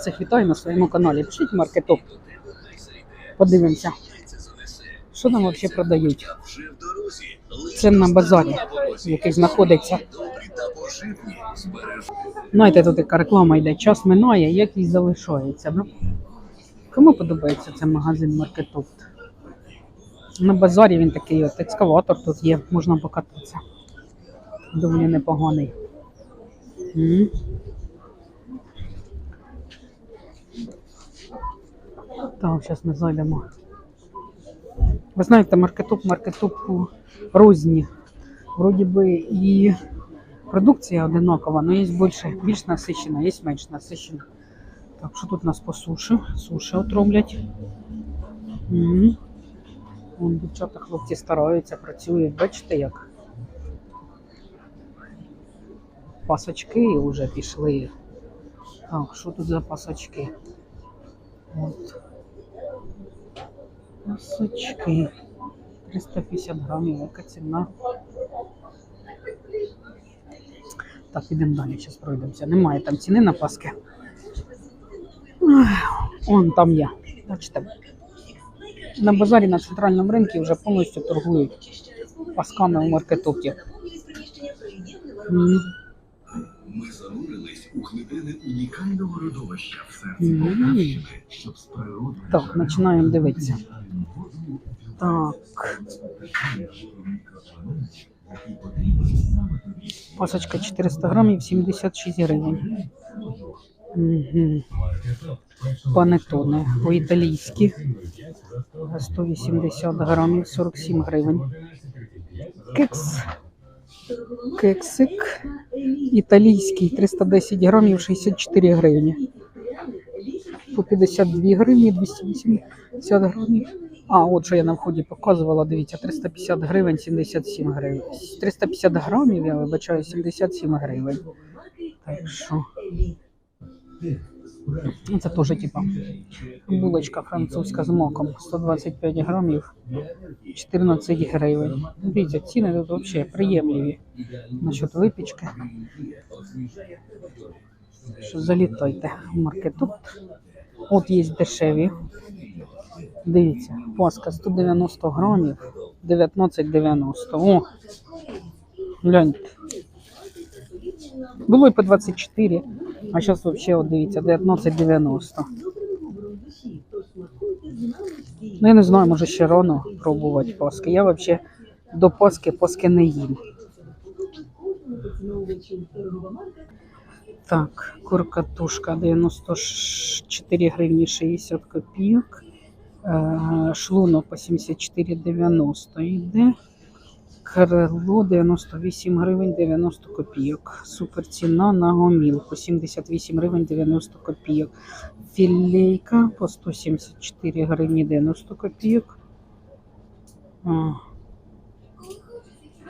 Всіх вітаю на своєму каналі. Пишіть маркетоп. Подивимося. Що там взагалі продають? Це на базарі, який знаходиться. Знаєте, тут така реклама йде, час минає, якість залишається. Ну, кому подобається цей магазин Маркетопт? На базарі він такий от екскаватор тут є, можна покататися. Доволі непоганий. М. Так, зараз ми зайдемо. Ви знаєте, маркетоп, маркетоп у розні. Вроді би і продукція одинакова, але є більше, більш насичена, є менш насичена. Так, що тут у нас по суші? Суші от роблять. М. Вон дівчата, хлопці стараються, працюють. Бачите як? Пасочки вже пішли. Так, що тут за пасочки? От. Пасочки. 350 грамів, яка ціна. Так, ідемо далі, зараз пройдемося. Немає там ціни на паски. Ах, Он там є. Бачите. На базарі на центральному ринку вже повністю торгують пасками у маркетопі. М. Ми занурились у глибини унікального родовища в серці Полтавщини, щоб з природи Так, починаємо дивитися. Так. Пасочка 400 грамів, 76 гривень. Угу. Панетони по-італійськи. 180 грамів, 47 гривень. Кекс. Кексик. Італійський 310 грамів, 64 гривні. По 52 гривні, 280 грамів. А, от що я на вході показувала, дивіться, 350 гривень, 77 гривень. 350 грамів, я вибачаю, 77 гривень. Так що. Ну, Це теж типа булочка французька з маком. 125 грамів, 14 гривень. Дивіться, ціни тут взагалі приємливі. Насчет випічки. Що залітайте в маркету. От є дешеві. Дивіться, паска 190 грамів, 19,90. О, гляньте. Було і по 24, а зараз взагалі, от дивіться, 19,90. Ну, я не знаю, може ще рано пробувати паски. Я взагалі до паски паски не їм. Так, курка тушка 94 гривні 60 копійок. Е, Шлунок по 74,90 йде. Крило 98 гривень 90 копійок. Супер ціна на гомілку 78 гривень 90 копійок. Філейка по 174 гривні 90 копійок. А,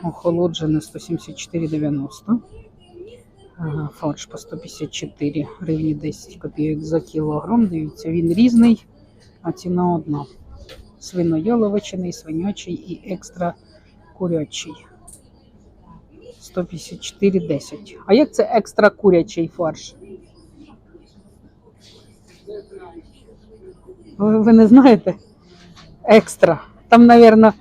Охолоджене 174,90. Фарш по 154 гривні 10 копійок за кілограм. Дивіться, він різний, а ціна одна. Свинояловичений, свинячий і екстра курячий. 154,10. А як це екстра курячий фарш? Ви, ви не знаєте? Екстра. Там, мабуть.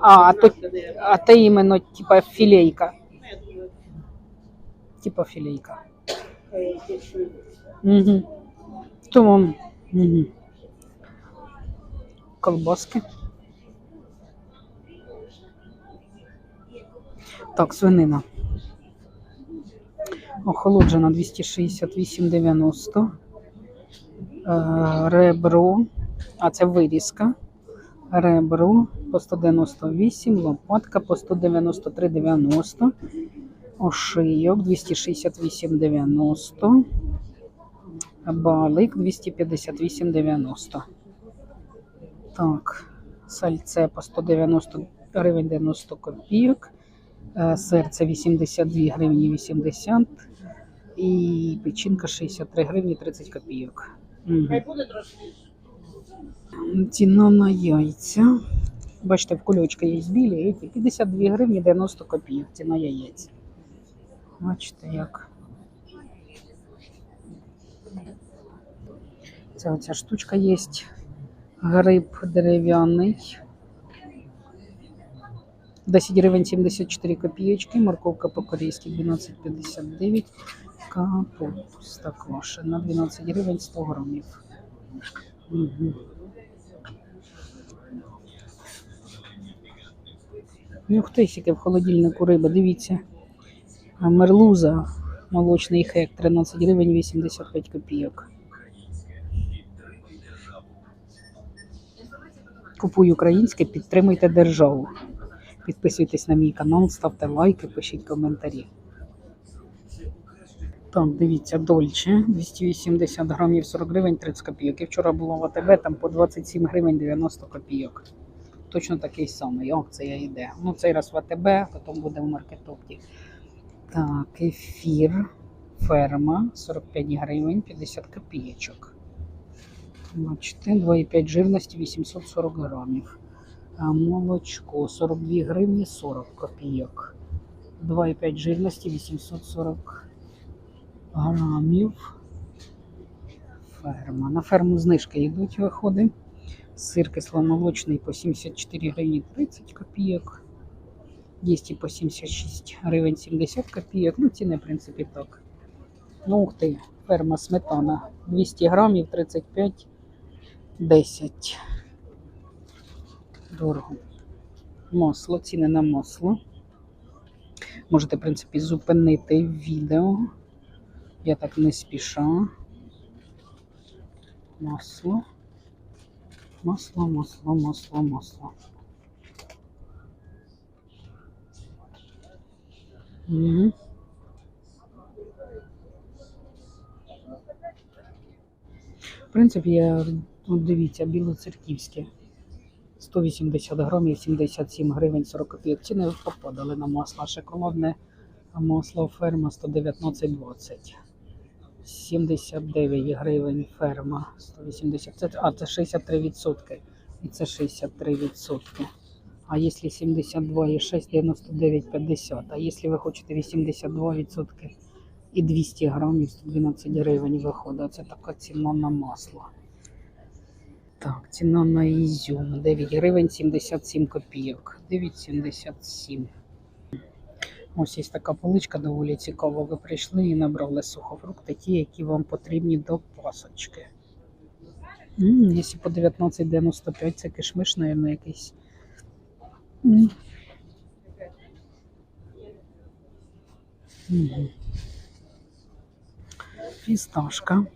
А, а то, а те іменно типа філейка. Типа філейка. Угу. Тому угу. колбаски. Так, свинина. Охолоджена 268,90. Е, Ребро. А це вирізка. Ребро по 198, лопатка по 193,90. Ошийок 268,90. Балик 258,90. Так, сальце по 190 гривень 90 копійок. Е, Серце 82 гривні 80. І печінка 63 гривні 30 копійок. Мгм. Ціна на яйця Бачите, в кульочки є білі, 52 гривні 90 копійок ціна яєць. Бачите, як. Це оця штучка є. Гриб дерев'яний. 10 гривень 74 копійочки, морковка по-корейськи 12,59, капуста квашена 12 гривень 100 грамів. Угу. Ух ти, скільки в холодильнику риба, дивіться. Мерлуза, молочний хек, 13 гривень 85 копійок. Купуй українське, підтримуйте державу. Підписуйтесь на мій канал, ставте лайки, пишіть коментарі. Так, дивіться, Дольче 280 грамів 40 гривень 30 копійок. І вчора було в АТБ там по 27 гривень 90 копійок. Точно такий самий. Акція йде. Ну, цей раз в АТБ, потім буде в маркетопті. Так, ефір, ферма 45 гривень 50 копійочок. Бачите, 2,5 жирності 840 грамів. А молочко 42 гривні 40 копійок. 2,5 жирності 840 грамів. Ферма. На ферму знижки йдуть виходи. Сир кисломолочний по 74 гривні 30 копійок. Є і по 76 гривень 70 копійок. Ну, ціни, в принципі, так. Ну, ух ти, ферма сметана. 200 грамів 35 10. Дорого. Масло, ціни на масло. Можете, в принципі, зупинити відео. Я так не спіша. Масло. Масло, масло, масло, масло. Угу. В принципі, я, от дивіться, білоцерківське. 180 грамів, 77 гривень 40 копійок. Ціни попадали на масло. Шоколадне масло ферма 119,20. 79 гривень ферма 180. Це, а, це 63%. І це 63%. А якщо 72,6, 99,50. А якщо ви хочете 82% і 200 грамів, 112 гривень виходить. Це така ціна на масло. Так, ціна на ізюм 9 гривень 77 копійок. 9,77. Ось є така поличка доволі цікава. Ви прийшли і набрали сухофрукти, ті, які вам потрібні до пасочки. Якщо по 19,95 це кишмиш, мабуть, якийсь. Фісташка.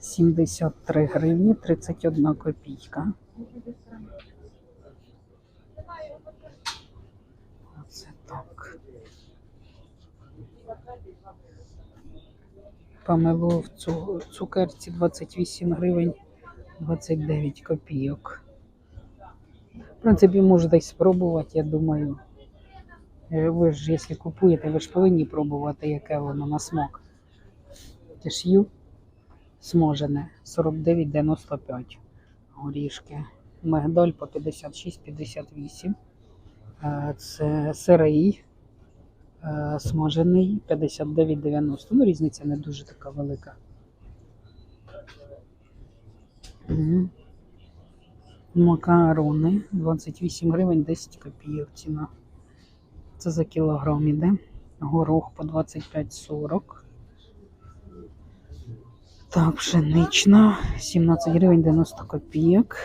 73 гривні 31 копійка. Оце так. Помело в цу- цукерці 28 гривень 29 копійок. В принципі, можете й спробувати, я думаю. Е, Ви ж, якщо купуєте, ви ж повинні пробувати, яке воно на смак. Тиш'ю смажене 49,95 горішки. Мигдаль по 56,58. Е, Це сирий е, смажений 59,90. Ну, різниця не дуже така велика. Мгм. Макарони 28 гривень 10 копійок ціна. Це за кілограм іде. Горох по 25,40. Так, пшенична 17 гривень 90 копійок.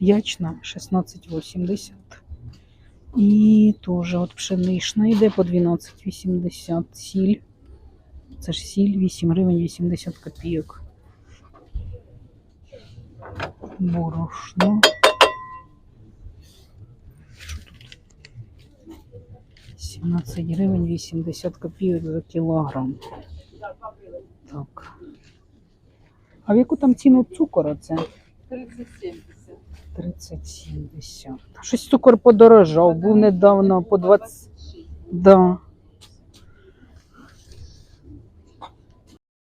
Ячна 16,80. І теж от пшенична йде по 12,80. Сіль. Це ж сіль 8 гривень 80 копійок. Борошно. 17 гривень 80 копійок за кілограм. Так. А в яку там ціну цукор це? 30-70. 30,70. Щось цукор подорожав, був недавно по 20. 26. Да.